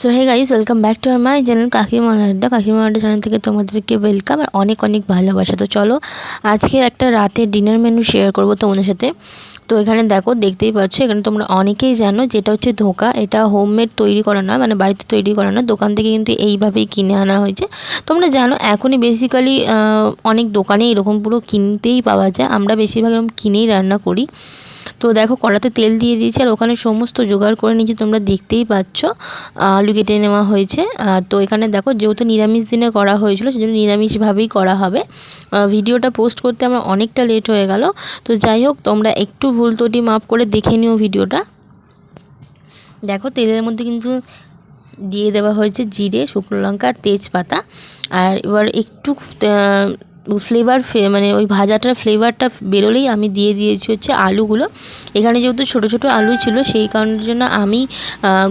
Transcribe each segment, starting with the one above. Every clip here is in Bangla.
So hey guys welcome back to our my channel কাকিমার আড্ডা কাকিমার আড্ডা চ্যানেল থেকে তোমাদেরকে ওয়েলকাম আর অনেক অনেক ভালোবাসা। তো চলো আজকে একটা রাতের ডিনার মেনু শেয়ার করব তোমাদের সাথে। তো এখানে দেখো, দেখতেই পাচ্ছ, এখানে তোমরা অনেকেই জানো যেটা হচ্ছে ধোকা। এটা হোমমেড তৈরি করা নয় মানে বাড়িতে তৈরি করা নয়, দোকান থেকে কিন্তু এইভাবেই কিনে আনা হয়েছে। তোমরা জানো, এখনই বেসিক্যালি অনেক দোকানে এরকম পুরো কিনতেই পাওয়া যায়। আমরা বেশিরভাগ এরকম কিনেই রান্না করি। তো দেখো কড়াতে তেল দিয়ে দিয়েছি আর ওখানে সমস্ত জোগাড় করে নিয়েছি, তোমরা দেখতেই পাচ্ছ, আলু কেটে নেওয়া হয়েছে। তো এখানে দেখো যেহেতু নিরামিষ দিনে করা হয়েছিল, সেজন্য নিরামিষভাবেই করা হবে। ভিডিওটা পোস্ট করতে আমার অনেকটা লেট হয়ে গেল। তো যাই হোক, তোমরা একটু ভুল ত্রুটি মাপ করে দেখে নিও ভিডিওটা। দেখো তেলের মধ্যে কিন্তু দিয়ে দেওয়া হয়েছে জিরে, শুকনো লঙ্কা তেজপাতা। আর এবার একটু ফ্লেভার মানে ওই ভাজাটার ফ্লেভারটা বেরোলেই আমি দিয়ে দিয়েছি হচ্ছে আলুগুলো। এখানে যেহেতু ছোটো ছোটো আলু ছিল, সেই কারণের জন্য আমি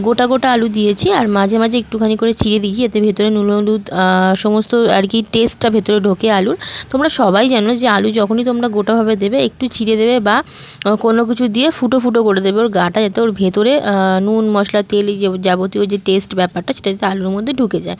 গোটা গোটা আলু দিয়েছি আর মাঝে মাঝে একটুখানি করে চিড়ে দিয়েছি। এতে ভেতরে নুন, হলুদ সমস্ত আর কি টেস্টটা ভেতরে ঢোকে আলুর। তোমরা সবাই জানো যে আলু যখনই তোমরা গোটাভাবে দেবে, একটু চিড়ে দেবে বা কোনো কিছু দিয়ে ফুটো ফুটো করে দেবে। ওর গাটা যাতে ওর ভেতরে নুন, মশলা, তেল যে যাবতীয় যে টেস্ট ব্যাপারটা, সেটা যাতে আলুর মধ্যে ঢুকে যায়।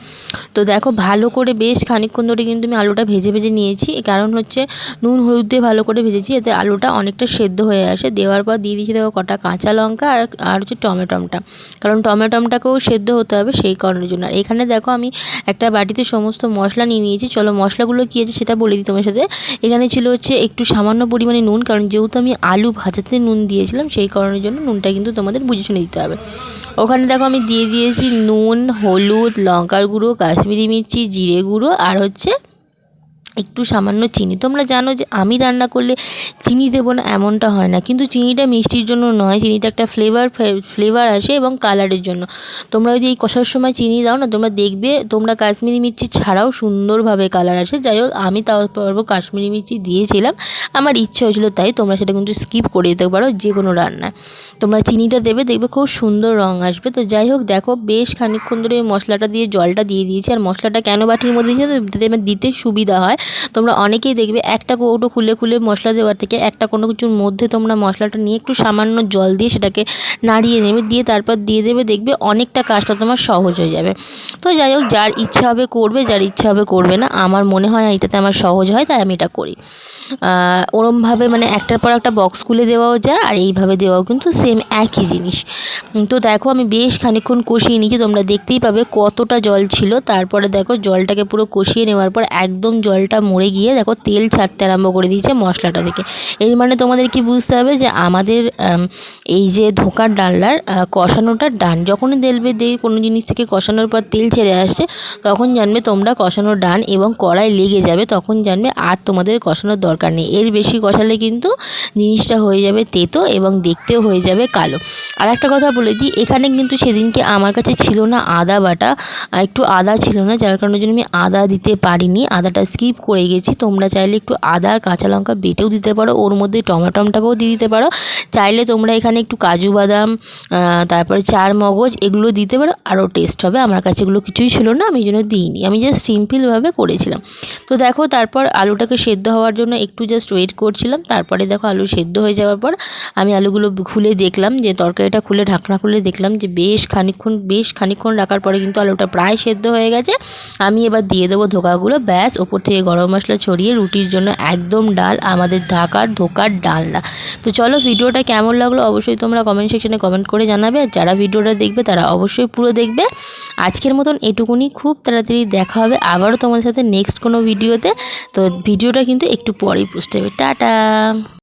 তো দেখো ভালো করে বেশ খানিকক্ষণ ধরে কিন্তু আমি আলুটা ভেজে ভেজে নিয়ে নিয়েছি। কারণ হচ্ছে নুন, হলুদ দিয়ে ভালো করে ভেজেছি, এতে আলুটা অনেকটা সেদ্ধ হয়ে আসে। দেওয়ার পর দিয়ে দিয়েছি দেখো কটা কাঁচা লঙ্কা আর আর হচ্ছে টমেটমটা। কারণ টমেটমটাকেও সেদ্ধ হতে হবে সেই কারণের জন্য। আর এখানে দেখো আমি একটা বাটিতে সমস্ত মশলা নিয়ে নিয়েছি। চলো মশলাগুলো কী আছে সেটা বলে দিই তোমার সাথে। এখানে ছিল হচ্ছে একটু সামান্য পরিমাণে নুন, কারণ যেহেতু আমি আলু ভাজাতে নুন দিয়েছিলাম, সেই কারণের জন্য নুনটা কিন্তু তোমাদের বুঝে শুনে দিতে হবে। ওখানে দেখো আমি দিয়ে দিয়েছি নুন, হলুদ, লঙ্কার গুঁড়ো, কাশ্মীরি মির্চি, জিরে গুঁড়ো আর হচ্ছে একটু সামান্য চিনি। তোমরা জানো যে আমি রান্না করলে চিনি দেবো না, এমনটা হয় না। কিন্তু চিনিটা মিষ্টির জন্য নয়, চিনিটা একটা ফ্লেভার ফ্লেভার আসে এবং কালারের জন্য। তোমরা যদি এই কষার সময় চিনি দাও না, তোমরা দেখবে তোমরা কাশ্মীরি মির্চি ছাড়াও সুন্দরভাবে কালার আসে। যাই হোক, আমি তাও কাশ্মীরি মির্চি দিয়েছিলাম। আমার ইচ্ছে হয়েছিলো তাই তোমরা সেটা কিন্তু স্কিপ করে দিতে পারো যে কোনো রান্নায়। তোমরা চিনিটা দেবে, দেখবে খুব সুন্দর রঙ আসবে। তো যাই হোক, দেখো বেশ খানিকক্ষণ ধরে মশলাটা দিয়ে জলটা দিয়ে দিয়েছি। আর মশলাটা কেন বাটির মধ্যে দিয়েছি দিতে সুবিধা হয়। তোমরা অনেকেই দেখবে একটা কৌটো খুলে খুলে মশলা দেওয়ার থেকে একটা কোনো কিছুর মধ্যে তোমরা মশলাটা নিয়ে একটু সামান্য জল দিয়ে সেটাকে নাড়িয়ে নেবে, দিয়ে তারপর দিয়ে দেবে, দেখবে অনেকটা কাজটা তোমার সহজ হয়ে যাবে। তো যাই হোক, যার ইচ্ছা হবে করবে, যার ইচ্ছা হবে করবে না। আমার মনে হয় এটাতে আমার সহজ হয়, তাই আমি এটা করি। ওরমভাবে মানে একটার পর একটা বক্স খুলে দেওয়াও যায়, আর এইভাবে দেওয়াও কিন্তু সেম একই জিনিস। তো দেখো, আমি বেশ খানিক্ষণ কষিয়ে নিয়েছি, তোমরা দেখতেই পাবে কতটা জল ছিল। তারপরে দেখো, জলটাকে পুরো কষিয়ে নেওয়ার পর একদম জলটা মরে গিয়ে দেখো তেল ছাড়তে আরম্ভ করে দিয়েছে মশলাটা থেকে। এর মানে তোমাদের কি বুঝতে হবে যে আমাদের এই যে ধোকার ডালনার কষানোটার ডান, যখনই দেখবে দিয়ে কোনো জিনিস থেকে কষানোর পর তেল ছেড়ে আসছে, তখন জানবে তোমরা কষানো ডান এবং কড়াই লেগে যাবে, তখন জানবে আর তোমাদের কষানোর দরকার নেই। এর বেশি কষালে কিন্তু জিনিসটা হয়ে যাবে তেতো এবং দেখতেও হয়ে যাবে কালো। আর একটা কথা বলে দিই, এখানে কিন্তু সেদিনকে আমার কাছে ছিল না আদা বাটা একটু আদা ছিল না, যার কারণের জন্য আমি আদা দিতে পারিনি, আদাটা স্কিপ করে গেছি। তোমরা চাইলে একটু আদা আর কাঁচা লঙ্কা বেটেও দিতে পারো। ওর মধ্যে টমেটমটাকেও দিয়ে দিতে পারো। চাইলে তোমরা এখানে একটু কাজু বাদাম তারপরে চার মগজ এগুলো দিতে পারো। আরও টেস্ট হবে। আমার কাছে এগুলো কিছুই ছিল না। আমি জন্য দিইনি। আমি জাস্ট সিম্পলভাবে করেছিলাম। তো দেখো, তারপর আলুটাকে সেদ্ধ হওয়ার জন্য একটু জাস্ট ওয়েট করছিলাম। তারপরে দেখো, আলু সেদ্ধ হয়ে যাওয়ার পর আমি আলুগুলো খুলে দেখলাম যে, তরকারিটা খুলে, ঢাকনা খুলে দেখলাম যে, বেশ খানিক্ষণ বেশ খানিক্ষণ রাখার পরে কিন্তু আলুটা প্রায় সেদ্ধ হয়ে গেছে। আমি এবার দিয়ে দেবো ধোকাগুলো। ব্যাস, ওপর থেকে গরম মশলা ছড়িয়ে রুটির জন্য একদম ডাল, আমাদের ঢাকার ধোকার ডালনা। তো চলো ভিডিওটা কেমন লাগল অবশ্যই তোমরা কমেন্ট সেকশনে কমেন্ট করে জানাবে। আর যারা ভিডিওটা দেখবে তারা অবশ্যই পুরো দেখবে। আজকের মতন এটুকুনি, খুব তাড়াতাড়ি দেখা হবে আবারও তোমাদের সাথে নেক্সট কোনো ভিডিওতে তো। ভিডিওটা কিন্তু একটু পরেই পুষতে হবে। টাটা!